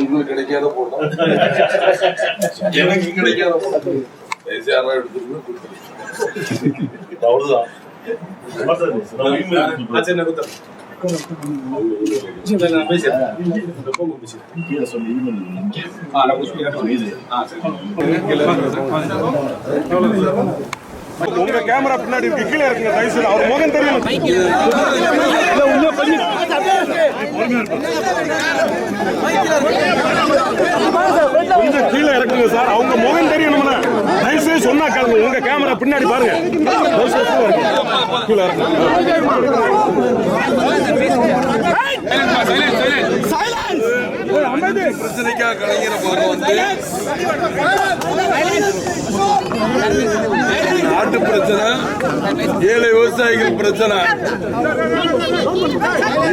உங்களுக்கு கிடைக்காத போட்டோம். எனக்கு கிடைக்காத போட்டோம். தயவுசெய்து எடுத்துக்கணும் கொடுத்துருங்க. அவ்வளவுதான். உங்க கேமரா பின்னாடி இருக்கு கீழே இருக்குங்க அவர் முகம் தெரியும் கொஞ்சம் கீழே இறக்குங்க சார். அவங்க முகம் தெரியணும்ல தயவு செய்து சொன்னா கேளுங்க. உங்க கேமரா பின்னாடி பாருங்க. கீழே பிரச்சனைக்காக கலைஞரை பார்க்க வந்து நாட்டு பிரச்சனை ஏழை விவசாயிகள் பிரச்சனை.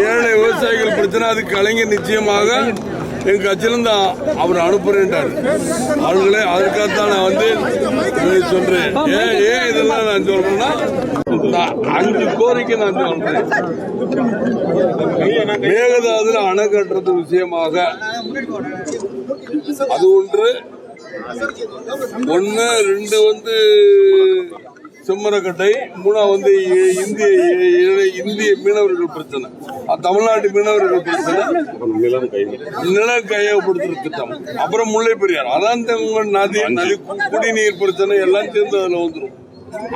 ஏழை விவசாயிகள் பிரச்சனை அது கலைஞர் நிச்சயமாக எங்க தான் அவர் அனுப்புறேன்டார் அவர்களே அதுக்காகத்தான் நான் வந்து சொல்றேன். ஏன் ஏன் இதெல்லாம் நான் சொல்றேன்னா நான் அஞ்சு கோரிக்கை நான் சொல்றேன். மேகதாதுல அணை கட்டுறது விஷயமாக. அது ஒன்று. ஒன்னு ரெண்டு வந்து செம்மரக்கட்டை மூணா வந்து இந்திய இந்திய மீனவர்கள் பிரச்சனை. தமிழ்நாட்டு மீனவர்கள் பிரச்சனை நிலம் கையகப்படுத்துற திட்டம் அப்புறம் முல்லை பெரியார் அதான் நதி நதி குடிநீர் பிரச்சனை எல்லாம் சேர்ந்து அதுல வந்துடும்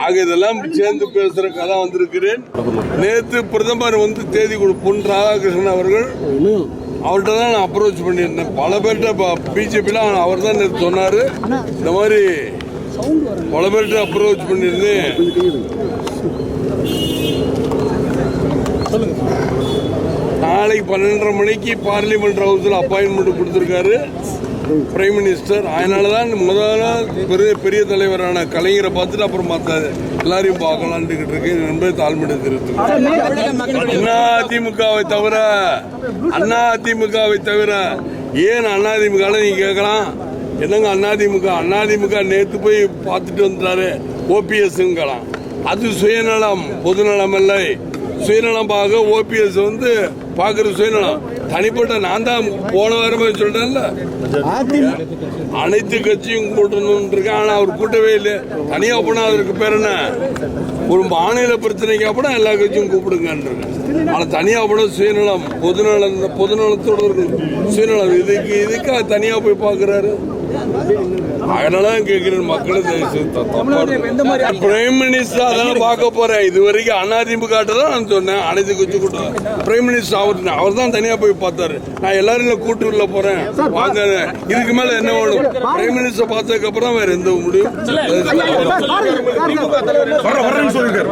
ஆக இதெல்லாம் சேர்ந்து பேசுறதுக்காக தான் வந்திருக்கிறேன். நேற்று பிரதமர் வந்து தேதி பொன் ராதாகிருஷ்ணன் அவர்கள் அவர்கிட்ட தான் நான் அப்ரோச் பண்ணியிருந்தேன். பல பேர்கிட்ட பிஜேபியில் அவர் தான் நேற்று சொன்னார். இந்த மாதிரி பல பேர்கிட்ட அப்ரோச் பண்ணியிருந்தேன். நாளைக்கு பன்னெண்டரை மணிக்கு பார்லிமெண்ட் ஹவுஸில் அப்பாயின்மெண்ட் கொடுத்துருக்காரு. பிரைம் மினிஸ்டர் அதனால தான் முதல்ல பெரிய பெரிய தலைவரான கலைஞரை பார்த்துட்டு அப்புறம் மற்ற எல்லாரையும் பார்க்கலான்ட்டு இருக்கேன் என்பதை தாழ்மையை தெரிவித்துக்கிறேன் அண்ணா அதிமுகவை தவிர அண்ணா அதிமுகவை தவிர ஏன் அண்ணா அதிமுக நீங்க கேட்கலாம்? என்னங்க அதிமுக? அதிமுக நேற்று போய் பார்த்துட்டு வந்துட்டாரு. ஓபிஎஸ்ங்கலாம் அது சுயநலம் பொதுநலம் இல்லை சுயநலம் பார்க்க ஓபிஎஸ் வந்து பார்க்கறது சுயநலம். தனிப்பட்ட நான் தான் போன வாரமே சொல்றேன்ல அனைத்து கட்சியும் கூட்டணும் இருக்கேன் அவர் கூட்டவே இல்லை. தனியா போனா அதற்கு பேர் என்ன? ஒரு மாநில பிரச்சனைக்கு அப்புறம் எல்லா கட்சியும் கூப்பிடுங்கன்னு ஆனால் தனியாக தனியா போட சுயநலம் பொதுநலம் பொதுநலத்தோட இருக்கு. சுயநலம் இதுக்கு இதுக்காக தனியா போய் பாக்குறாரு அதனாலதான் கேட்கிறேன் மக்களை பிரைம் மினிஸ்டர் அதான் பார்க்க போறேன் இது வரைக்கும் அதிமுக தான் நான் சொன்னேன் அனைத்து கட்சி கூட்டம் பிரைம் மினிஸ்டர் அவர் அவர் தான் தனியா போய் பார்த்தாரு நான் எல்லாரும் கூட்டூர்ல போறேன் வாங்க இதுக்கு மேல என்ன வேணும் பிரைம் மினிஸ்டர் பார்த்ததுக்கு அப்புறம் வேற எந்த முடியும் சொல்லிருக்காரு